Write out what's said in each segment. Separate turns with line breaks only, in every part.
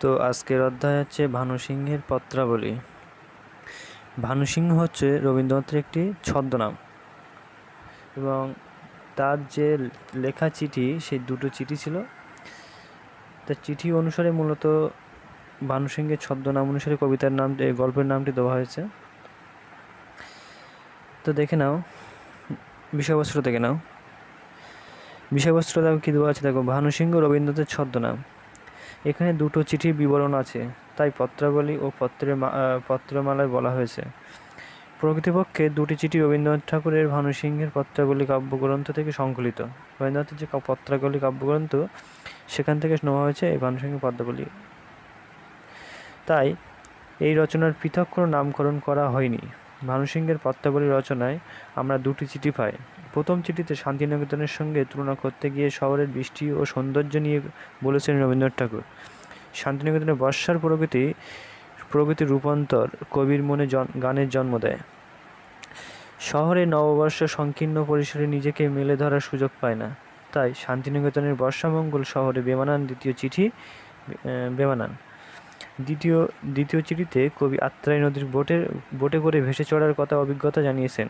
তো আজকের অধ্যায় হচ্ছে ভানুসিংহের পত্রাবলী। ভানুসিংহ হচ্ছে রবীন্দ্রনাথের একটি ছদ্মনাম এবং তার যে লেখা চিঠি, সেই দুটো চিঠি ছিল। তার চিঠি অনুসারে মূলত ভানুসিংহের ছদ্মনাম অনুসারে কবিতার নাম গল্পের নামটি দেওয়া হয়েছে। তো দেখে নাও, বিষয়বস্ত্র দেখে নাও। বিষয়বস্ত্র দেখো কী দেওয়া আছে? দেখো, ভানুসিংহ রবীন্দ্রনাথের ছদ্মনাম। এখানে দুটো চিঠির বিবরণ আছে, তাই পত্রাবলী ও পত্রের পত্রমালায় বলা হয়েছে। প্রকৃতপক্ষে দুটি চিঠি রবীন্দ্রনাথ ঠাকুরের ভানুসিংহের পত্রাবলী কাব্যগ্রন্থ থেকে সংকলিত। রবীন্দ্রনাথের যে পত্রাবলী কাব্যগ্রন্থ, সেখান থেকে নেওয়া হয়েছে এই ভানুসিংহের পদ্মাবলী। তাই এই রচনার পৃথক কোনো নামকরণ করা হয়নি। ভানুসিংহের পত্রাবলী রচনায় আমরা দুটি চিঠি পাই। প্রথম চিঠিতে শান্তিনিকেতনের সঙ্গে তুলনা করতে গিয়ে শহরের বৃষ্টি ও সৌন্দর্য নিয়ে বলেছেন রবীন্দ্রনাথ ঠাকুর। শান্তিনিকেতনের বর্ষার প্রকৃতি প্রকৃতির রূপান্তর কবির মনে গানের জন্ম দেয়। শহরে নববর্ষ সংকীর্ণ পরিসরে নিজেকে মেলে ধরার সুযোগ পায় না। তাই শান্তিনিকেতনের বর্ষামঙ্গল শহরে বেমানান দ্বিতীয় চিঠি বেমানান। দ্বিতীয় দ্বিতীয় চিঠিতে কবি আত্রাই নদীর বোটের, বোটে করে ভেসে চড়ার কথা অভিজ্ঞতা জানিয়েছেন,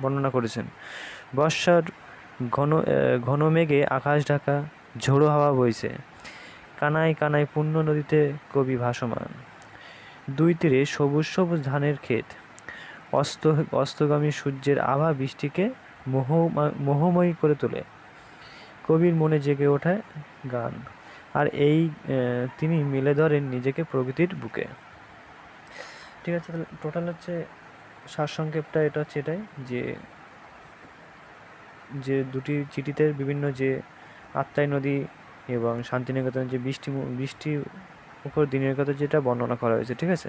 বর্ণনা করেছেন। বর্ষার ঘন ঘন মেঘে আকাশ ঢাকা ঝোড়ো হাওয়া বইছে। কানায় কানায় পূর্ণ নদীতে কবি ভাসমান। দুই তীরে সবুজ সবুজ ধানের ক্ষেত। অস্ত, অস্তগামী সূর্যের আভা বৃষ্টিকে মোহ, মোহময়ী করে তোলে। কবির মনে জেগে ওঠে গান। আর এই তিনি মেলে ধরেন নিজেকে প্রকৃতির বুকে। ঠিক আছে, তাহলে টোটাল হচ্ছে সারসংক্ষেপটা, এটা হচ্ছে এটাই যে যে দুটি চিঠিতে বিভিন্ন যে আত্মাই নদী এবং শান্তিনিকেতনের যে বৃষ্টি বৃষ্টি উপর দিনের কথা যেটা বর্ণনা করা হয়েছে, ঠিক আছে?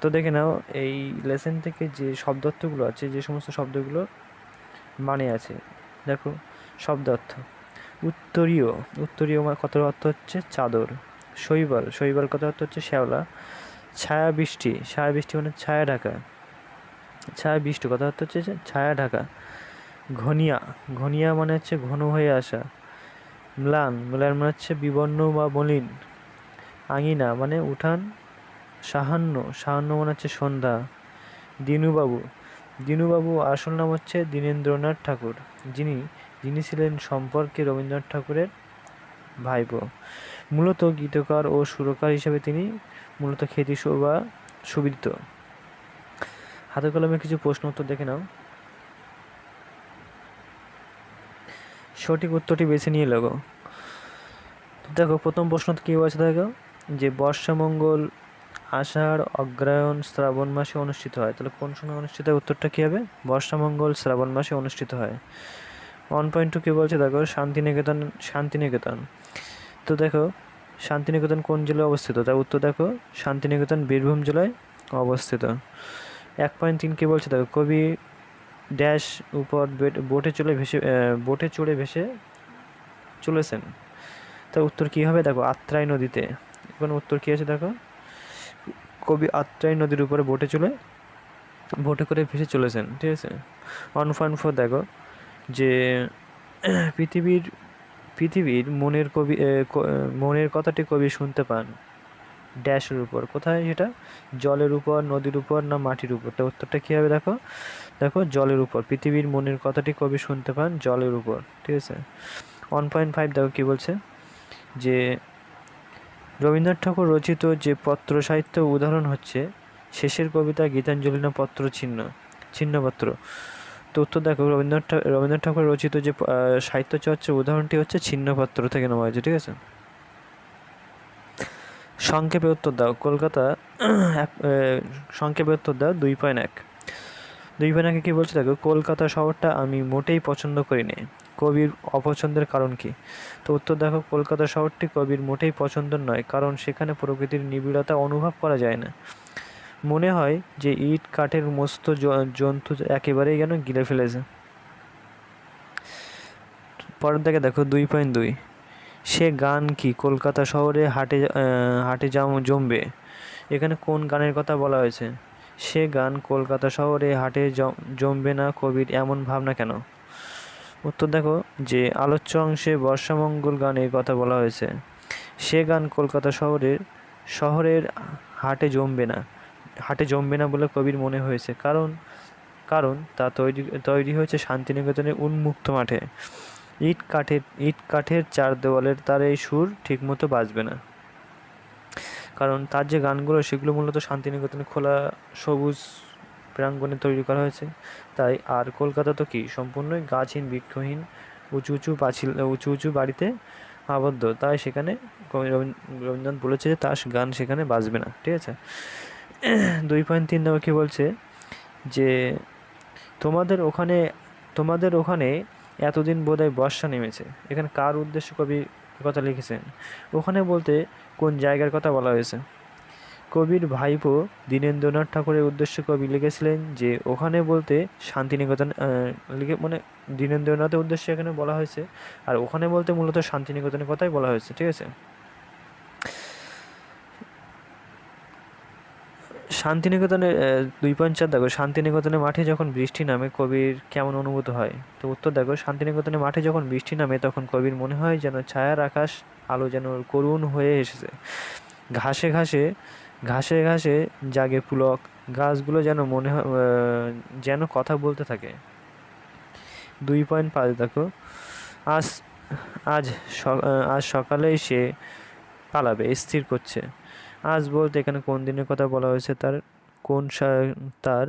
তো দেখে নাও, এই লেসেন থেকে যে শব্দার্থগুলো আছে, যে সমস্ত শব্দগুলো মানে আছে, দেখো, শব্দার্থ। উত্তরীয় উত্তরীয় মা- কথার অর্থ হচ্ছে চাদর, শৈবাল শৈবাল কথার অর্থ হচ্ছে শ্যাওলা। ছায়া বৃষ্টি ছায়া বৃষ্টি মানে ছায়া ঢাকা। ছায়া বৃষ্টি কথা অর্থ হচ্ছে ছায়া ঢাকা। ঘনিয়া। ঘনিয়া মানে হচ্ছে ঘন হয়ে আসা। ম্লান ম্লান মানে হচ্ছে বিবর্ণ বা মলিন। আঙিনা মানে উঠান। সাহান্য সাহান্য মানে হচ্ছে সন্ধ্যা। দিনুবাবু দিনুবাবু আসল নাম হচ্ছে দীনেন্দ্রনাথ ঠাকুর। যিনি যিনি ছিলেন সম্পর্কে রবীন্দ্রনাথ ঠাকুরের ভাইপো। মূলত গীতকার ও সুরকার হিসেবে তিনি মূলত খ্যাতি বা সুবিদিত। হাতে কলমে কিছু প্রশ্ন উত্তর দেখে নাও। সঠিক উত্তরটি বেছে নিয়ে লাগো। দেখো, প্রথম প্রশ্ন কি বলছে দেখো? যে বর্ষামঙ্গল আষাঢ় অগ্রায়ণ শ্রাবণ মাসে অনুষ্ঠিত হয়। তাহলে কোন সময় অনুষ্ঠিত হয়? উত্তরটা কী হবে? বর্ষামঙ্গল, শ্রাবণ মাসে অনুষ্ঠিত হয়। ওয়ান পয়েন্ট টু কী বলছে দেখো? শান্তিনিকেতন শান্তিনিকেতন। তো দেখো, শান্তিনিকেতন কোন জেলায় অবস্থিত? তার উত্তর দেখো, শান্তিনিকেতন, বীরভূম জেলায় অবস্থিত। এক পয়েন্ট তিন কী বলছে দেখো? কবি ড্যাশ উপর বেট- চলে ভেসে বোটে চড়ে ভেসে চলেছেন। তার উত্তর কী হবে? দেখো, আত্রাই নদীতে। এখন উত্তর কী আছে দেখো? কবি আত্রাই নদীর উপরে বোটে চলে বোটে করে ভেসে চলেছেন, ঠিক আছে? ওয়ান পয়েন্ট ফোর দেখো যে, পৃথিবীর পৃথিবীর মনের কবি মনের কথাটি কবি শুনতে পান। ড্যাশের উপর। কোথায় সেটা? জলের উপর, নদীর উপর না মাটির উপর? তো উত্তরটা কী হবে দেখো? দেখো, জলের উপর। পৃথিবীর মনের কথাটি কবি শুনতে পান, জলের উপর। ঠিক আছে? ওয়ান পয়েন্ট ফাইভ দেখো কী বলছে? যে রবীন্দ্রনাথ ঠাকুর রচিত যে পত্র সাহিত্য উদাহরণ হচ্ছে, শেষের কবিতা গীতাঞ্জলি না পত্র চিহ্ন চিহ্নপত্র তো উত্তর দেখো, রবীন্দ্রনাথ রবীন্দ্রনাথ ঠাকুর রচিত যে সাহিত্য চর্চার উদাহরণটি হচ্ছে ছিন্নপত্র থেকে নেওয়া হয়েছে, ঠিক আছে? সংক্ষেপে উত্তর দাও। কলকাতা, এক সংক্ষেপে উত্তর দাও, দুই পয়েন্ট এক। দুই পয়েন্ট একে কী বলছে? দেখো, কলকাতা শহরটা আমি মোটেই পছন্দ করি না কবির অপছন্দের কারণ কি? তো উত্তর দেখো, কলকাতা শহরটি কবির মোটেই পছন্দের নয়, কারণ সেখানে প্রকৃতির নিবিড়তা অনুভব করা যায় না। মনে হয় যে ইট, কাঠের মস্ত জন্তু একেবারেই যেন গিলে ফেলেছে। পরের দিকে দেখো, দুই পয়েন্ট দুই। সে গান কি? কলকাতা শহরে হাটে হাটে জাম জমবে। এখানে কোন গানের কথা বলা হয়েছে? সে গান কলকাতা শহরে হাটে জমবে না কবির এমন ভাবনা কেন? উত্তর দেখো, যে আলোচ্য অংশে বর্ষামঙ্গল গানের কথা বলা হয়েছে। সে গান কলকাতা শহরের শহরের হাটে জমবে না। হাটে জমবে না বলে কবির মনে হয়েছে। কারণ কারণ তা তৈরি তৈরি হয়েছে শান্তিনিকেতনের উন্মুক্ত মাঠে। ইট কাঠের ইট কাঠের চার দেওয়ালের তার এই সুর ঠিকমতো বাজবে না। কারণ তার যে গানগুলো, সেগুলো মূলত শান্তিনিকেতনে খোলা সবুজ প্রাঙ্গণে তৈরি করা হয়েছে। তাই আর কলকাতা তো কি? সম্পূর্ণই গাছহীন, বৃক্ষহীন, উঁচু উঁচু পাঁচিল উঁচু উঁচু বাড়িতে আবদ্ধ। তাই সেখানে রবীন্দ্রনাথ বলেছে যে তার গান সেখানে বাজবে না, ঠিক আছে? দুই পয়েন্ট তিন নম্বর কী বলছে? যে তোমাদের ওখানে তোমাদের ওখানে এতদিন বোধহয় বর্ষা নেমেছে। এখানে কার উদ্দেশ্য কবি কথা লিখেছেন? ওখানে বলতে কোন জায়গার কথা বলা হয়েছে? কবির ভাইপো দীনেন্দ্রনাথ ঠাকুরের উদ্দেশ্য কবি লিখেছিলেন যে, ওখানে বলতে শান্তিনিকেতন লিখে মানে দীনেন্দ্রনাথের উদ্দেশ্যে এখানে বলা হয়েছে, আর ওখানে বলতে মূলত শান্তিনিকেতনের কথাই বলা হয়েছে, ঠিক আছে? শান্তিনিকেতনের আহ, দুই পয়েন্ট চার দেখো শান্তিনিকেতনের মাঠে যখন বৃষ্টি নামে কবির কেমন অনুভূত হয়? তো উত্তর দেখো শান্তিনিকেতনের মাঠে যখন বৃষ্টি নামে তখন কবির মনে হয় যেন ছায়ার আকাশ আলো যেন করুণ হয়ে এসেছে। ঘাসে ঘাসে ঘাসে ঘাসে জাগে পুলক গাছগুলো যেন মনে হয় যেন কথা বলতে থাকে। দুই পয়েন্ট পাঁচ দেখো আজ আজ আজ সকালেই সে পালাবে স্থির করছে। আজ বলতে এখানে কোন দিনের কথা বলা হয়েছে? তার কোন তার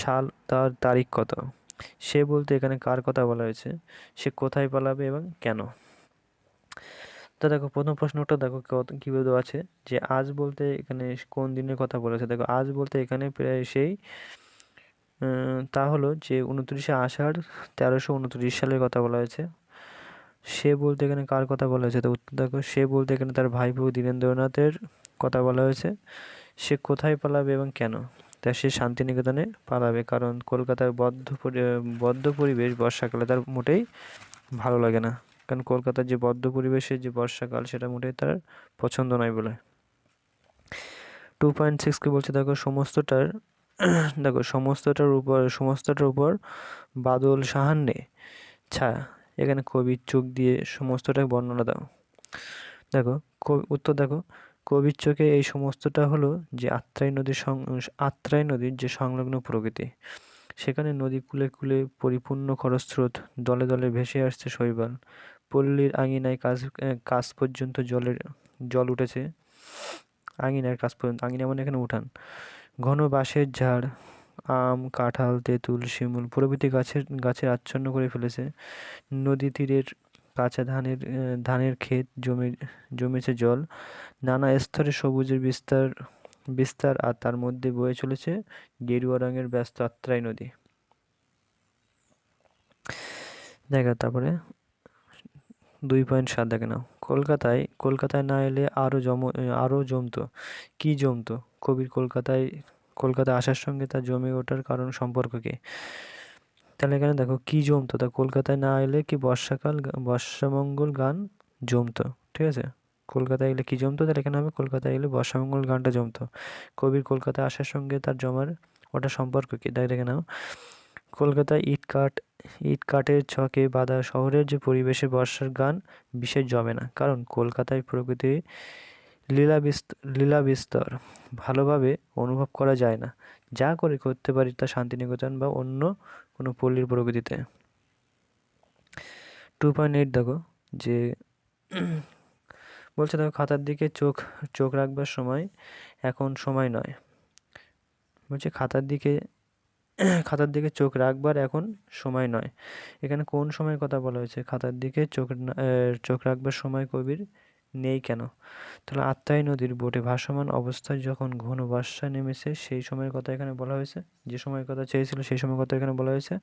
সাল, তার তারিখ কত? সে বলতে এখানে কার কথা বলা হয়েছে? সে কোথায় পালাবে এবং কেন? তো দেখো, প্রথম প্রশ্নটা দেখো কীভাবে দেওয়া আছে? যে আজ বলতে এখানে কোন দিনের কথা বলেছে দেখো, আজ বলতে এখানে প্রায় সেই তা হলো যে উনত্রিশে আষাঢ় তেরোশো উনত্রিশ সালের কথা বলা হয়েছে। সে বলতে এখানে কার কথা বলা হয়েছে? তো দেখো, সে বলতে এখানে তার ভাইপো দীনেন্দ্রনাথের কথা বলা হয়েছে, সে কোথায় পালাবে এবং কেন? তা সে শান্তিনিকেতনে পালাবে, কারণ কলকাতার বদ্ধ বদ্ধ পরিবেশ বর্ষাকালে তার মোটেই ভালো লাগে না। কারণ কলকাতার যে বদ্ধ পরিবেশের যে বর্ষাকাল, সেটা মোটেই তার পছন্দ নয় বলে। টু পয়েন্ট সিক্স কি বলছে? দেখো, সমস্তটার দেখো, সমস্তটার উপর সমস্তটার উপর বাদল সাহান্যে ছায়া এখানে কবির চোখ দিয়ে সমস্তটা বর্ণনা দাও। দেখো উত্তর দেখো কবির চোখে এই সমস্তটা হলো যে আত্রাই নদীর আত্রাই নদীর যে সংলগ্ন প্রকৃতি। সেখানে নদী কূলে কূলে পরিপূর্ণ খরস্রোত, দলে দলে ভেসে আসছে শৈবাল। পল্লীর আঙিনায় কাজ কাজ পর্যন্ত জলের, জল উঠেছে। আঙিনার কাজ পর্যন্ত, আঙিনা মানে এখানে উঠান। ঘন বাঁশের ঝাড়, আম, কাঁঠাল, তেঁতুল, শিমুল প্রভৃতি গাছের গাছের আচ্ছন্ন করে ফেলেছে। নদী তীরের কাঁচা ধানের ধানের ক্ষেত জমে জমেছে জল। নানা স্তরে সবুজের বিস্তার বিস্তার আর তার মধ্যে বয়ে চলেছে গেরুয়া রঙের ব্যস্ত আত্রাই নদী। দেখা, তারপরে দুই পয়েন্ট সাত দেখে নাও। কলকাতায় কলকাতায় না এলে আরও জম আরও জমতো। কী জমতো? কবির কলকাতায় কলকাতায় আসার সঙ্গে তার জমে ওঠার কারণ সম্পর্ক কি? তাহলে এখানে দেখো, কী জমতো? তা কলকাতায় না এলে কি বর্ষাকাল বর্ষামঙ্গল গান জমতো, ঠিক আছে? কলকাতায় এলে কী জমতো? তাহলে এখানে হবে কলকাতায় এলে বর্ষামঙ্গল গানটা জমতো। কবির কলকাতায় আসার সঙ্গে তার জমার ওটা সম্পর্ক কি? তাই দেখে নাও। কলকাতায় ইট কাঠ, ইট কাঠের ছকে বাঁধা শহরের যে পরিবেশে বর্ষার গান বিশেষ জমে না। কারণ কলকাতায় প্রকৃতি লীলা লীলা বিস্তর ভালোভাবে অনুভব করা যায় না। যা করে করতে পারি তা শান্তিনিকেতন বা অন্য কোনো পল্লীর প্রকৃতিতে টু পয়েন্ট এইট দেখো, যে বলছে দেখো খাতার দিকে চোখ চোখ রাখবার সময় এখন সময় নয়। বলছে খাতার দিকে খাতার দিকে চোখ রাখবার এখন সময় নয়। এখানে কোন সময়ের কথা বলা হয়েছে? খাতার দিকে চোখ চোখ রাখবার সময় কবির নেই কেন? তাহলে আত্রাই নদীর বোটে ভাসমান অবস্থায় যখন ঘন বর্ষা নেমেছে, সেই সময়ের কথা এখানে বলা হয়েছে। যে সময়ের কথা চেয়েছিল, সেই সময়ের কথা এখানে বলা হয়েছে।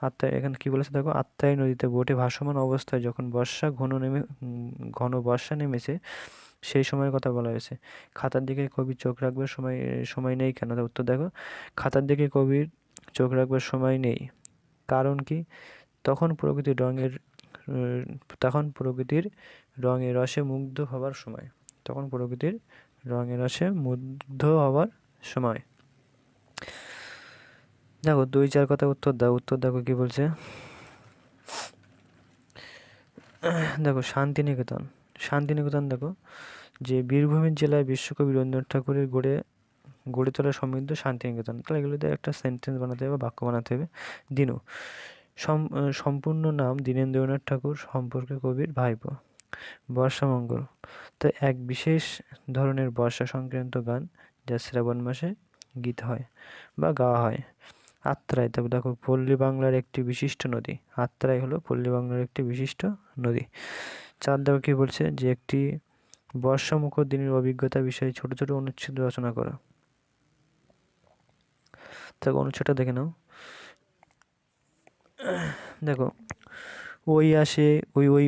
আত্রাই এখানে কি বলেছে দেখো? আত্রাই নদীতে বোটে ভাসমান অবস্থায় যখন বর্ষা ঘন নেমে, ঘন বর্ষা নেমেছে, সেই সময়ের কথা বলা হয়েছে। খাতার দিকে কবির চোখ রাখবার সময় সময় নেই কেন? উত্তর দেখো। খাতার দিকে কবির চোখ রাখবার সময় নেই। কারণ কি? তখন প্রকৃতির রঙের তখন প্রকৃতির রঙে রসে মুগ্ধ হবার সময়। তখন প্রকৃতির রঙে রসে মুগ্ধ হবার সময়। দেখো, দুই চার কথা উত্তর দাও, উত্তর দেখো কি বলছে। দেখো, শান্তিনিকেতন। শান্তিনিকেতন দেখো, যে বীরভূমের জেলায় বিশ্বকবি রবীন্দ্রনাথ ঠাকুরের গড়ে গড়ে তোলা সমৃদ্ধ শান্তিনিকেতন। তাহলে এগুলোতে একটা সেন্টেন্স বানাতে হবে বাক্য বানাতে হবে। দিনু, সম- সম্পূর্ণ নাম দীনেন্দ্রনাথ ঠাকুর, সম্পর্কে কবির ভাইপো। বর্ষামঙ্গল। তো এক বিশেষ ধরনের বর্ষা সংক্রান্ত গান যা শ্রাবণ মাসে গীত হয় বা গাওয়া হয়। আত্রাই, তবে দেখো পল্লী বাংলার একটি বিশিষ্ট নদী। আত্রাই হলো পল্লী বাংলার একটি বিশিষ্ট নদী। চার দেখো কী বলছে যে একটি বর্ষামুখর দিনের অভিজ্ঞতা বিষয়ে ছোট ছোট অনুচ্ছেদ রচনা করো। দেখো অনুচ্ছেদটা দেখে নাও। দেখো, ওই আসে, ওই ওই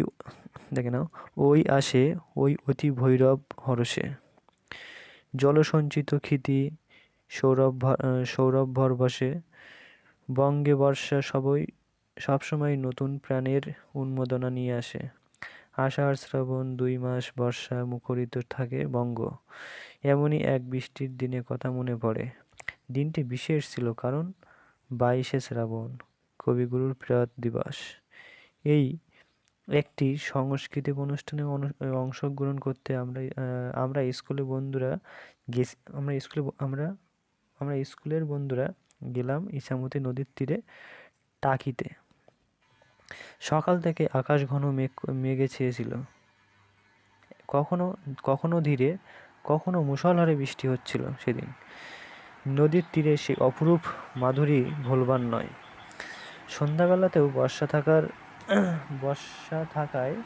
দেখে নাও। ওই আসে, ওই অতি ভৈরব হরসে জলসঞ্চিত ক্ষিতি, সৌরভ সৌরভ ভর বসে বঙ্গে বর্ষা সবই, সবসময় নতুন প্রাণের উন্মোদনা নিয়ে আসে। আষাঢ় শ্রাবণ দুই মাস বর্ষা মুখরিত থাকে বঙ্গ। এমনই এক বৃষ্টির দিনে কথা মনে পড়ে। দিনটি বিশেষ ছিল কারণ বাইশে শ্রাবণ, কবিগুরুর প্রয়াত দিবস। এই একটি সাংস্কৃতিক অনুষ্ঠানে অনু- অংশগ্রহণ করতে আমরা আমরা স্কুলে বন্ধুরা গেছি, আমরা স্কুলে আমরা আমরা স্কুলের বন্ধুরা গেলাম ইছামতি নদীর তীরে টাকিতে। সকাল থেকে আকাশ ঘন মেঘ, মেঘে ছেয়েছিল। কখনো কখনো ধীরে, কখনো মুষলধারে বৃষ্টি হচ্ছিল সেদিন। নদীর তীরে সে অপরূপ মাধুরী ভোলবার নয়। সন্ধ্যাবেলাতেও বর্ষা থাকার বর্ষা থাকায়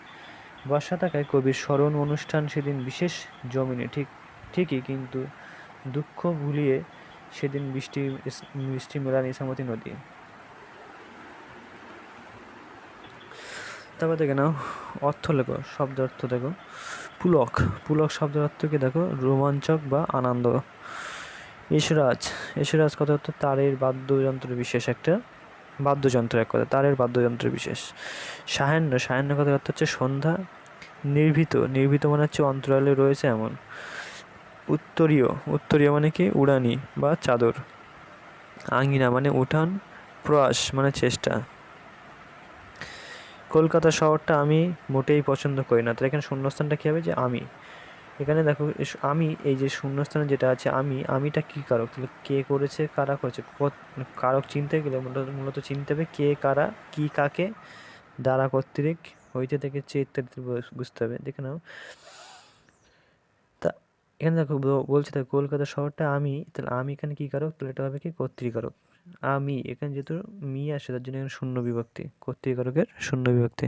বর্ষা থাকায় কবির স্মরণ অনুষ্ঠান সেদিন বিশেষ জমিনে, ঠিক, ঠিকই কিন্তু দুঃখ ভুলিয়ে সেদিন বৃষ্টি বৃষ্টি মেলান ইসামতি নদী। তারপর দেখে নাও, অর্থ লেখো, শব্দ অর্থ দেখো, পুলক পুলক শব্দের অর্থ কি দেখো, রোমাঞ্চক বা আনন্দ। এসরাজ এসরাজ কথা অর্থ তারের বাদ্যযন্ত্র বিশেষ একটা বাদ্যযন্ত্র এক কথা, তারের বাদ্যযন্ত্র বিশেষ। সায়াহ্ন সায়াহ্ন কথা অর্থ হচ্ছে সন্ধ্যা, নির্ভীত। নির্ভীত মানে হচ্ছে অন্তরালে রয়েছে এমন। উত্তরীয় উত্তরীয় মানে কি? উড়ানি বা চাদর। আঙ্গিনা মানে উঠান, প্রয়াস মানে চেষ্টা। কলকাতা শহরটা আমি মোটেই পছন্দ করি না। তাহলে এখানে শূন্যস্থানটা কী হবে? যে আমি। এখানে দেখো আমি এই যে শূন্যস্থানে যেটা আছে, আমি, আমিটা কী কারক? তাহলে কে করেছে, কারা করেছে? মানে কারক চিনতে গেলে মূলত চিনতে হবে কে, কারা, কি, কাকে, দ্বারা কর্তৃক, হইতে থেকে চে ইত্যাদি বুঝতে হবে। দেখে নাও। তা, এখানে দেখো বলছে দেখো, কলকাতা শহরটা আমি, তাহলে আমি এখানে কী কারক? তাহলে এটা হবে কি? কর্তৃকারক আমি, এখানে যেহেতু মি আসে, তার জন্য এখানে শূন্য বিভক্তি কর্তৃকারকের শূন্য বিভক্তি।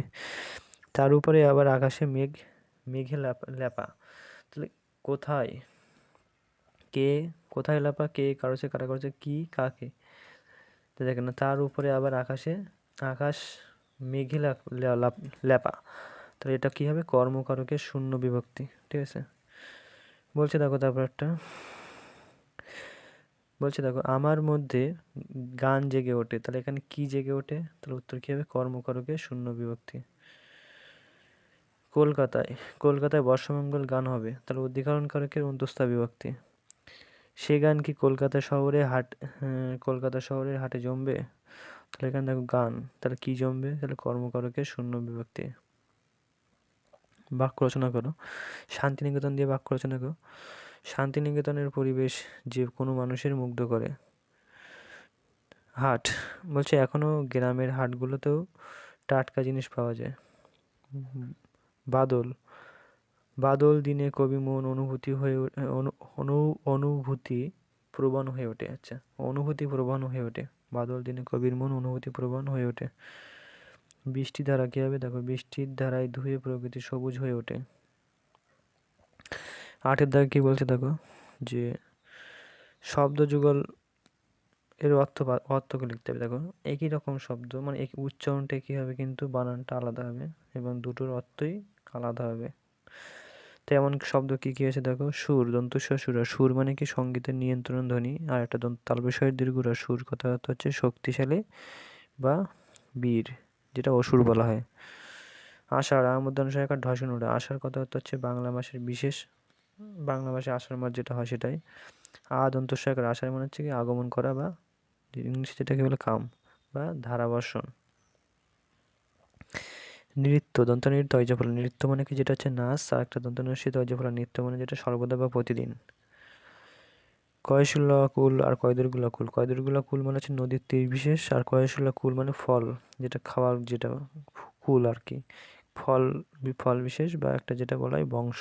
তার উপরে আবার আকাশে মেঘ, মেঘে ল্যাপা। তাহলে কোথায় কে? কোথায় ল্যাপা কে? কারোছে কারা করেছে কি? কাকে? তো দেখেন না তার উপরে আবার আকাশে, আকাশ মেঘে ল্যাপা। তাহলে এটা কী হবে? কর্মকারকের শূন্য বিভক্তি, ঠিক আছে? বলছে দেখো তারপর একটা। বলছে দেখো, আমার মধ্যে গান জেগে ওঠে। তাহলে এখানে কি জেগে ওঠে? তাহলে উত্তর কী হবে? কর্মকারকের শূন্য বিভক্তি। কলকাতায় কলকাতায় বর্ষমঙ্গল গান হবে। তাহলে অধিকরণ কারকের অন্তস্থা বিভক্তি। সে গান কি কলকাতা শহরে হাট হ্যাঁ, কলকাতা শহরের হাটে জমবে? তাহলে এখানে দেখো গান। তাহলে কি জমবে? তাহলে কর্মকারকের শূন্য বিভক্তি। বাক্য রচনা করো। শান্তিনিকেতন দিয়ে বাক্য রচনা করো। শান্তিনিকেতনের পরিবেশ যে কোনো মানুষের মুগ্ধ করে। হাট। বলছে এখনও গ্রামের হাটগুলোতেও টাটকা জিনিস পাওয়া যায়। বাদল। বাদল দিনে কবি মন অনুভূতি হয়ে অনু- অনু- অনুভূতি প্রবণ হয়ে ওঠে আচ্ছা অনুভূতি প্রবণ হয়ে ওঠে। বাদল দিনে কবির মন অনুভূতি প্রবণ হয়ে ওঠে। বৃষ্টি ধারা কী হবে? দেখো, বৃষ্টির ধারায় ধুয়ে প্রকৃতি সবুজ হয়ে ওঠে। আটের দাগে কী বলছে? দেখো, যে শব্দ যুগল এর অর্থ অর্থকে লিখতে হবে। দেখো, একই রকম শব্দ মানে একই উচ্চারণটা কী হবে, কিন্তু বানানটা আলাদা হবে এবং দুটোর অর্থই আলাদা হবে। তো এমন শব্দ কী কী আছে দেখো? সুর দন্তস্ব সুর সুর। মানে কি? সঙ্গীতের নিয়ন্ত্রণ ধ্বনি। আর একটা তাল বিষয়ের দীর্ঘরা সুর কথা অর্থ হচ্ছে শক্তিশালী বা বীর, যেটা অসুর বলা হয়। আষাঢ় আমুদ্দানুসারে একটা ঢসন ওঠা আষাঢ় কথা অর্থ হচ্ছে বাংলা মাসের বিশেষ, বাংলা ভাষায় আষাঢ় মাস যেটা হয় সেটাই। আ দন্তস্বয়কার আষাঢ় মানে হচ্ছে কি আগমন করা বা ইংলিশে যেটাকে বলে কাম বা ধারাবর্ষণ। নৃত্য, দন্ত নৃত্য অজফলা নৃত্য মানে কি? যেটা হচ্ছে নাচ আর একটা দন্ত নৃত্য অজফলা নৃত্য মানে যেটা সর্বদা বা প্রতিদিন। কয়শুল্লা কুল আর কয়দুরগুলা কুল? কয়দুরগুলা কুল মানে হচ্ছে নদীর তীর বিশেষ আর কয়শুল্লা কুল মানে ফল, যেটা খাওয়ার যেটা কুল আর কি। ফল ফল বিশেষ বা একটা যেটা বলা হয় বংশ।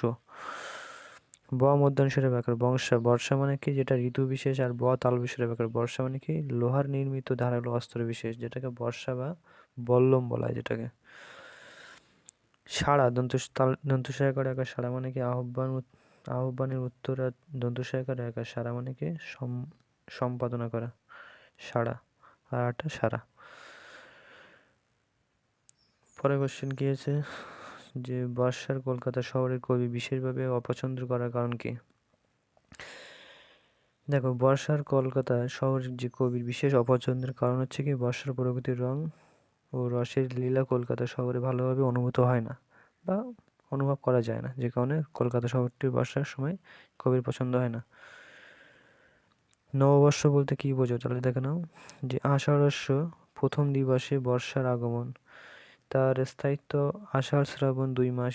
ব মধ্যাংশের ব্যাপার বংশা বর্ষা। মানে কি? যেটা ঋতু বিশেষ আর ব তাল বিশেষের ব্যাপার বর্ষা মানে কি? লোহার নির্মিত ধারালো অস্ত্র বিশেষ, যেটাকে বর্ষা বা বল্লম বলা হয় যেটাকে। সাড়া, দন্ত দন্তসহায়কার একা সাড়া মানে কি? আহ্বান আহ্বানের উত্তর আর দন্তসহায়কার একা সাড়া মানে কি? সম্পাদনা করা। সাড়া আর একটা সাড়া। পরে কোশ্চেন কি আছে? যে বর্ষার কলকাতা শহরের কবি বিশেষভাবে অপছন্দ করার কারণ কি? দেখো বর্ষার কলকাতা শহরের যে কবির বিশেষ অপছন্দের কারণ হচ্ছে কি? বর্ষার প্রকৃতির রং ও রসের লীলা কলকাতা শহরে ভালোভাবে অনুভূত হয় না বা অনুভব করা যায় না। যে কারণে কলকাতা শহরটি বর্ষার সময় কবির পছন্দ হয় না। নববর্ষ বলতে কী বোঝো? তাহলে দেখে নাও যে আষাঢ়স্য প্রথম দিবসে বর্ষার আগমন। তার স্থায়িত্ব আষাঢ় শ্রাবণ দুই মাস।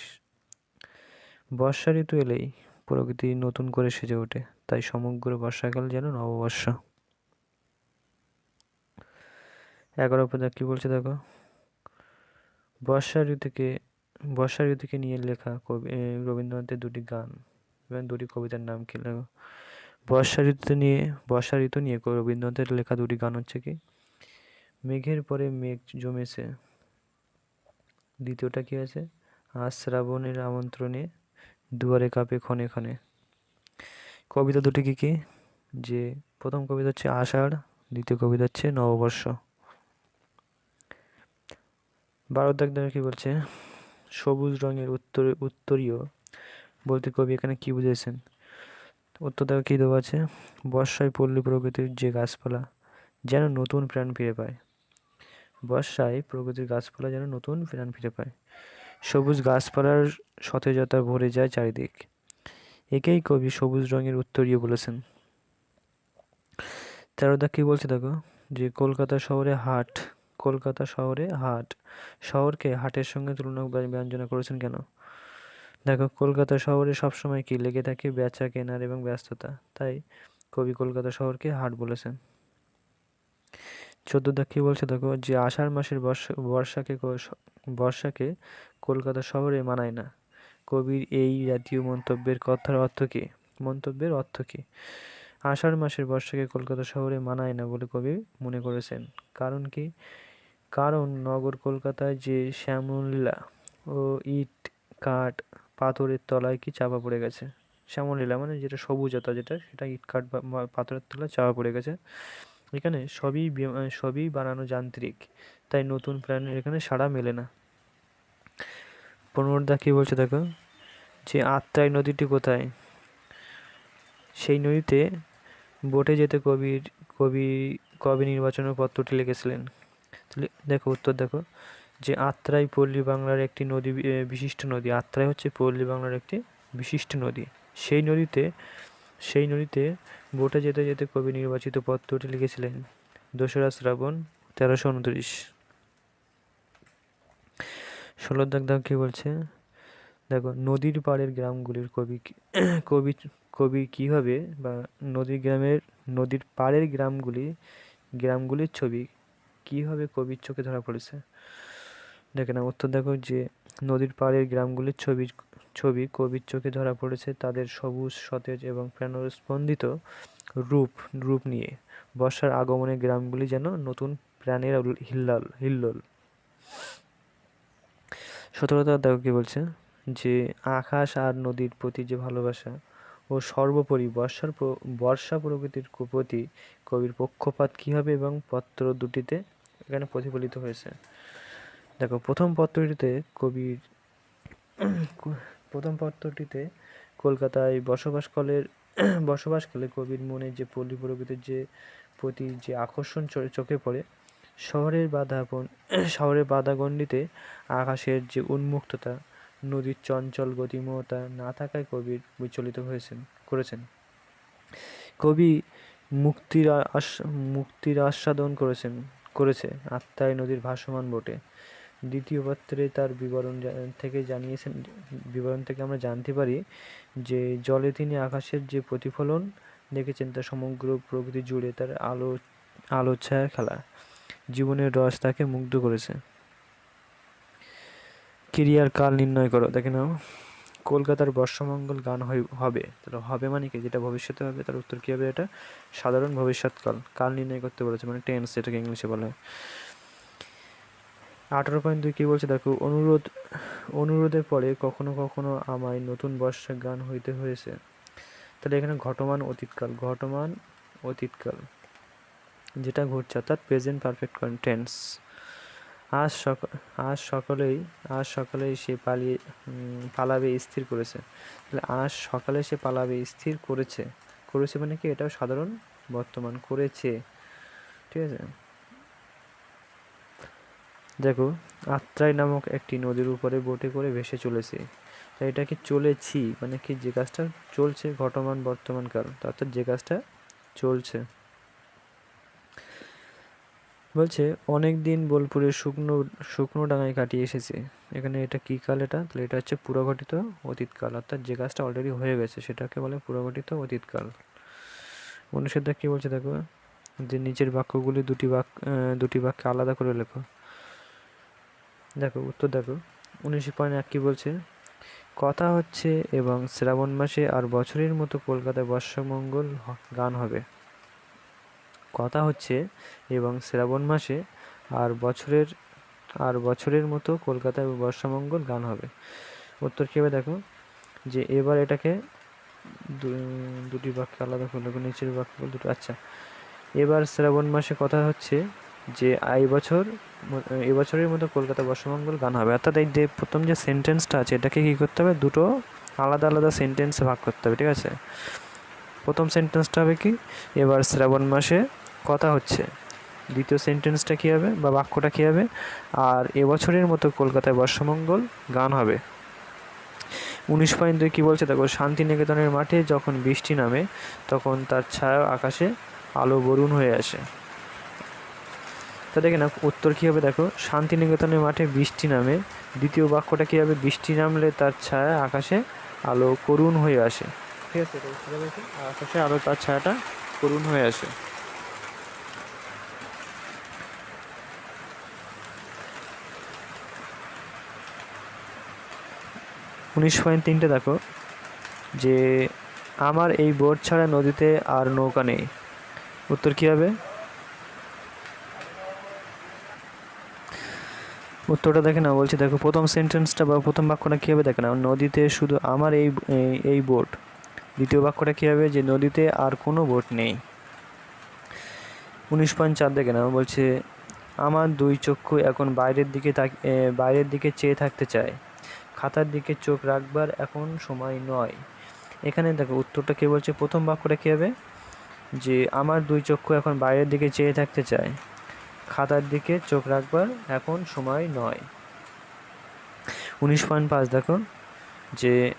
বর্ষা ঋতু এলেই প্রকৃতি নতুন করে সেজে ওঠে। তাই সমগ্র বর্ষাকাল যেন নববর্ষ। এগারো পদা কী বলছে দেখো? বর্ষা ঋতুকে বর্ষা ঋতুকে নিয়ে লেখা কবি রবীন্দ্রনাথের দুটি গান এবং দুটি কবিতার নাম কি লেখো বর্ষা ঋতু নিয়ে বর্ষা ঋতু নিয়ে রবীন্দ্রনাথের লেখা দুটি গান হচ্ছে কি? মেঘের পরে মেঘ জমেছে। দ্বিতীয়টা কি আছে? আজ শ্রাবণের আমন্ত্রণে দুয়ারে কাপে ক্ষণে ক্ষণে। কবিতা দুটি কি কি? যে প্রথম কবিতা হচ্ছে আষাঢ়, দ্বিতীয় কবিতা হচ্ছে নববর্ষ। বারো দাগ দ্বারা কী বলছে? সবুজ রঙের উত্তর, উত্তরীয় বলতে কবি এখানে কী বুঝেছেন উত্তর দেওয়া কী দেওয়া আছে? বর্ষায় পল্লী প্রকৃতির যে গাছপালা যেন নতুন প্রাণ ফিরে পায়। বর্ষায় প্রকৃতির গাছপালা যেন নতুন প্রাণ ফিরে পায়। সবুজ গাছপালার সতেজতা ভরে যায় চারিদিক। একেই কবি সবুজ রঙের উত্তরীয় বলেছেন। তেরোদা কী বলছে দেখো? যে কলকাতা শহরে হাট কলকাতা শহরে হাট। শহরকে হাটের সঙ্গে তুলনা ব্যঞ্জনা করেছেন কেন? দেখো, কলকাতা শহরে সবসময় কি লেগে থাকে বেচা কেনার এবং ব্যস্ততা? তাই কবি কলকাতা শহরকে হাট বলেছেন। চোদ্দোদা কী বলছে? দেখো, যে আষাঢ় মাসের বর্ষা, বর্ষাকে বর্ষাকে কলকাতা শহরে মানায় না। কবির এই জাতীয় মন্তব্যের কথার অর্থ কী? মন্তব্যের অর্থ কী? আষাঢ় মাসের বর্ষাকে কলকাতা শহরে মানায় না বলে কবি মনে করেছেন। কারণ কি? কারণ নগর কলকাতায় যে শ্যামলীলা ও ইট, কাঠ, পাথরের তলায় কি চাপা পড়ে গেছে? শ্যামলীলা মানে যেটা সবুজতা যেটা, সেটা ইট, কাঠ বা পাথরের তলায় চাপা পড়ে গেছে। এখানে সবই সবই বানানো যান্ত্রিক, তাই নতুন প্রাণের এখানে সাড়া মেলে না। পুনর্দা কী বলছে দেখো? যে আত্রাই নদীটি কোথায়? সেই নদীতে বোটে যেতে কবির, কবি কবি নির্বাচনের পত্রটি লিখেছিলেন? দেখো উত্তর দেখো, যে আত্রাই পল্লী বাংলার একটি নদী বিশিষ্ট নদী। আত্রাই হচ্ছে পল্লী বাংলার একটি বিশিষ্ট নদী। সেই নদীতে সেই নদীতে বোটে যেতে যেতে কবি নির্বাচিত পত্রটি লিখেছিলেন, দোসরা শ্রাবণ তেরোশো উনত্রিশ। ষোলো দাগ দাগ কী বলছে? দেখো, নদীর পাড়ের গ্রামগুলির কবি কবি কবি কীভাবে বা নদীর গ্রামের, নদীর পাড়ের গ্রামগুলি, গ্রামগুলির ছবি কীভাবে কবির চোখে ধরা পড়েছে? দেখে না উত্তর দেখো যে নদীর পাড়ের গ্রামগুলির ছবি ছবি কবির চোখে ধরা পড়েছে তাদের সবুজ, সতেজ এবং প্রাণস্পন্দিত রূপ রূপ নিয়ে। বর্ষার আগমনে গ্রামগুলি যেন নতুন প্রাণের হিল্লাল, হিল্লোল। সতেরোটা দেখো কী বলছে? যে আকাশ আর নদীর প্রতি যে ভালোবাসা ও সর্বোপরি বর্ষার বর্ষা প্রকৃতির প্রতি কবির পক্ষপাত কী হবে এবং পত্র দুটিতে এখানে প্রতিফলিত হয়েছে। দেখো, প্রথম পত্রটিতে কবির প্রথম পত্রটিতে কলকাতায় বসবাসকালের বসবাসকালে কবির মনে যে পল্লী প্রকৃতির যে প্রতি যে আকর্ষণ চোখে পড়ে, শহরের বাধা শহরের বাধাগণ্ডিতে আকাশের যে উন্মুক্ততা, নদীর চঞ্চল গতিময়তা না থাকায় কবির বিচলিত হয়েছেন, করেছেন। কবি মুক্তির মুক্তির আস্বাদন করেছেন। করেছে আত্মায় নদীর ভাসমান বোটে। দ্বিতীয় পত্রে তার বিবরণ থেকে জানিয়েছেন, বিবরণ থেকে আমরা জানতে পারি যে জলে তিনি আকাশের যে প্রতিফলন দেখেছেন তা সমগ্র প্রকৃতি জুড়ে তার আলো আলো ছায়া খেলা, জীবনের রস তাকে মুগ্ধ করেছে। ক্রিয়ার কাল নির্ণয় করো, দেখে নাও। কলকাতার বর্ষমঙ্গল গান হবে। তাহলে হবে মানে কি? যেটা ভবিষ্যতে হবে, তার উত্তর কী হবে এটা? সাধারণ ভবিষ্যৎকাল কাল নির্ণয় করতে বলেছে মানে টেন্স যেটাকে ইংলিশে বলা। হয় আঠারো পয়েন্ট দুই কী বলছে? দেখো, অনুরোধ, অনুরোধের পরে কখনো কখনো আমায় নতুন বর্ষা গান হইতে হয়েছে। তাহলে এখানে ঘটমান অতীতকাল ঘটমান অতীতকাল। যেটা ঘটছে অর্থাৎ প্রেজেন্ট পারফেক্ট টেন্স আজ সক, আজ সকালেই আজ সকালেই সে পালিয়ে পালাবে, স্থির করেছে। তাহলে আজ সকালে সে পালাবে, স্থির করেছে। করেছে মানে কি? এটাও সাধারণ? বর্তমান করেছে। ঠিক আছে? দেখো, আত্রাই নামক একটি নদীর উপরে বোটে করে ভেসে চলেছে। তাই এটা কি চলেছি? মানে কি যে কাজটা চলছে ঘটমান বর্তমান কাল অর্থাৎ যে কাজটা চলছে। বলছে অনেক দিন বোলপুরের শুকনো শুকনো ডাঙায় কাটিয়ে এসেছে। এখানে এটা কী কাল এটা? তাহলে এটা হচ্ছে পুরঘটিত অতীতকাল, অর্থাৎ যে কাজটা অলরেডি হয়ে গেছে, সেটাকে বলে পুরঘটিত অতীতকাল। অনুষদটা কী বলছে দেখো? যে নিচের বাক্যগুলি দুটি বাক্য দুটি বাক্যে আলাদা করে লেখো। দেখো, উত্তর দেখো। উনিশ পয়েন্ট এক কী বলছে? কথা হচ্ছে এবং শ্রাবণ মাসে আর বছরের মতো কলকাতায় বর্ষমঙ্গল গান হবে। কথা হচ্ছে এবং শ্রাবণ মাসে আর বছরের আর বছরের মতো কলকাতায় বর্ষামঙ্গল গান হবে। উত্তর কী হবে দেখো? যে এবার এটাকে দুটি বাক্য আলাদা করলে নিচের বাক্য দুটো। আচ্ছা এবার শ্রাবণ মাসে কথা হচ্ছে যে এই বছর এবছরের মতো কলকাতা বর্ষমঙ্গল গান হবে। অর্থাৎ এই যে প্রথম যে সেন্টেন্সটা আছে, এটাকে কী করতে হবে? দুটো আলাদা আলাদা সেন্টেন্সে ভাগ করতে হবে, ঠিক আছে? প্রথম সেন্টেন্সটা হবে কি? এবার শ্রাবণ মাসে কথা হচ্ছে। দ্বিতীয় সেন্টেন্সটা কী হবে বা বাক্যটা কী হবে? আর এবছরের মতো কলকাতায় বর্ষমঙ্গল গান হবে। উনিশ পয়েন্ট দুই কী বলছে? দেখো, শান্তিনিকেতনের মাঠে যখন বৃষ্টি নামে, তখন তার ছায়া আকাশে আলো বরুণ হয়ে আসে। তা দেখে না উত্তর কী হবে? দেখো, শান্তিনিকেতনের মাঠে বৃষ্টি নামে, দ্বিতীয় বাক্যটা কী হবে? বৃষ্টি নামলে তার ছায়া আকাশে আলো করুণ হয়ে আসে। ঠিক আছে, এটা বুঝতে পেরেছি? আর আকাশে আলো তার ছায়াটা করুণ হয়ে আসে। উনিশ পয়েন্ট তিনটে দেখো, যে আমার এই বোট ছাড়া নদীতে আর নৌকা নেই। উত্তর কী হবে? উত্তরটা দেখে না বলছি দেখো, প্রথম সেন্টেন্সটা বা প্রথম বাক্যটা কী হবে? দেখে না নদীতে শুধু আমার এই- এই বোট। দ্বিতীয় বাক্যটা কী হবে? যে নদীতে আর কোনো বোট নেই। উনিশ পয়েন্ট চার দেখে না বলছে, আমার দুই চক্ষু এখন বাইরের দিকে বাইরের দিকে চেয়ে থাকতে চায়। খাতার দিকে চোখ রাখবার এখন সময় নয়। এখানে দেখো, উত্তরটা কে বলছে? প্রথম বাক্যটা কী হবে? যে, আমার দুই চক্ষু এখন বাইরের দিকে চেয়ে থাকতে চায়। খাতার দিকে চোখ রাখবার এখন সময় নয়। উনিশ পয়েন্ট পাঁচ দেখো। যে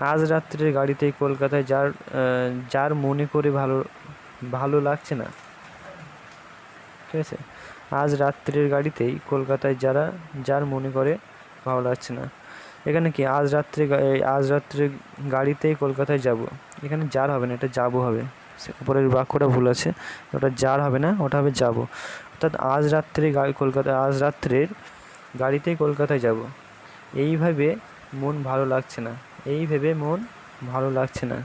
আজ রাত্রের গাড়িতেই কলকাতায় যার যার মনে করে ভালো ভালো লাগছে না। ঠিক আছে? আজ রাত্রের গাড়িতেই কলকাতায় যারা, যার মনে করে ভালো লাগছে না। এখানে কি? আজ রাত্রে আজ রাত্রে গাড়িতেই কলকাতায় যাব। এখানে যার হবে না, এটা যাব হবে। উপরের বাক্যটা ভুল আছে। ওটা যার হবে না, ওটা হবে যাব। অর্থাৎ আজ রাত্রে কলকাতা, আজ রাত্রের গাড়িতেই কলকাতায় যাব। এইভাবে মন ভালো লাগছে না। এই ভেবে মন ভালো লাগছে না।